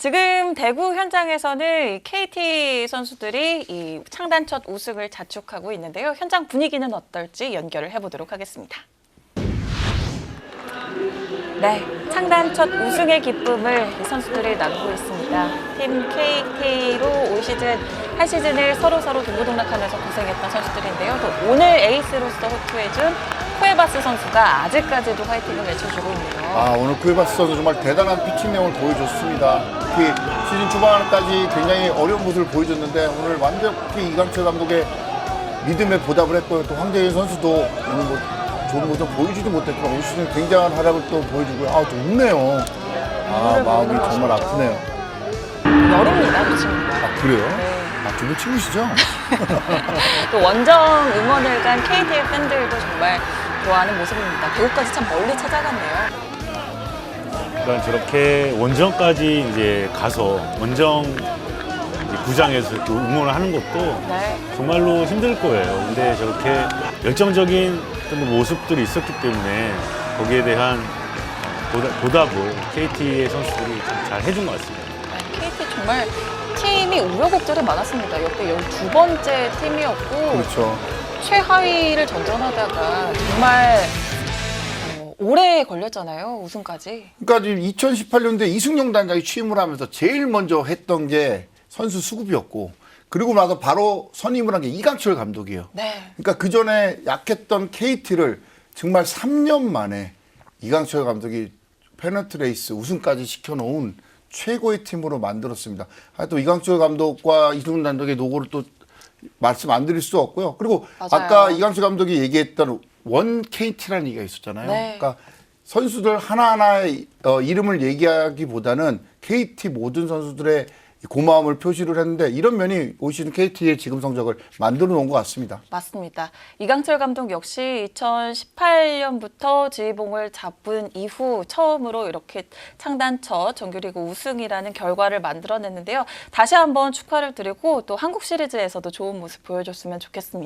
지금 대구 현장에서는 이 KT 선수들이 이 창단 첫 우승을 자축하고 있는데요. 현장 분위기는 어떨지 연결을 해보도록 하겠습니다. 네, 창단 첫 우승의 기쁨을 이 선수들이 나누고 있습니다. 팀 KT로 올 시즌 한 시즌을 서로 서로 동고동락하면서 고생했던 선수들인데요. 또 오늘 에이스로서 호투해준 쿠에바스 선수가 아직까지도 화이팅을 외쳐주고 있네요. 아, 오늘 쿠에바스 선수 정말 대단한 피칭 내용을 보여줬습니다. 특히 시즌 초반까지 굉장히 어려운 모습을 보여줬는데 오늘 완벽히 이강철 감독의 믿음에 보답을 했고요. 또 황재현 선수도 오늘 뭐 좋은 모습 보여주지 못했지만 올 시즌 굉장한 활약을 또 보여주고요. 아, 또 웃네요. 아, 마음이 정말 아프네요. 여름입니다, 이 친구가. 아, 그래요? 네. 아, 두분 친구시죠? 또 원정 응원을 간 KT의 팬들도 정말 좋아하는 모습입니다. 대구까지 참 멀리 찾아갔네요. 그러니까 저렇게 원정까지 이제 가서 원정 구장에서 이렇게 응원을 하는 것도 네. 정말로 힘들 거예요. 근데 저렇게 열정적인 어떤 모습들이 있었기 때문에 거기에 대한 보답, 보답을 KT의 선수들이 참 잘 해준 것 같습니다. KT 정말 팀이 우여곡절이 많았습니다. 역대 12번째 팀이었고 그렇죠. 최하위를 전전하다가 정말 어, 오래 걸렸잖아요. 우승까지. 그러니까 지금 2018년도에 이승용 단장이 취임을 하면서 제일 먼저 했던 게 선수 수급이었고 그리고 나서 바로 선임을 한 게 이강철 감독이에요. 네. 그러니까 그 전에 약했던 KT를 정말 3년 만에 이강철 감독이 페너트 레이스 우승까지 시켜놓은 최고의 팀으로 만들었습니다. 아, 또 이강철 감독과 이승훈 감독의 노고를 또 말씀 안 드릴 수 없고요. 그리고 맞아요. 아까 이강철 감독이 얘기했던 원 KT라는 얘기가 있었잖아요. 네. 그러니까 선수들 하나하나의 어, 이름을 얘기하기보다는 KT 모든 선수들의 고마움을 표시를 했는데 이런 면이 올 시즌 KT의 지금 성적을 만들어 놓은 것 같습니다. 맞습니다. 이강철 감독 역시 2018년부터 지휘봉을 잡은 이후 처음으로 이렇게 창단 첫 정규리그 우승이라는 결과를 만들어냈는데요. 다시 한번 축하를 드리고 또 한국 시리즈에서도 좋은 모습 보여줬으면 좋겠습니다.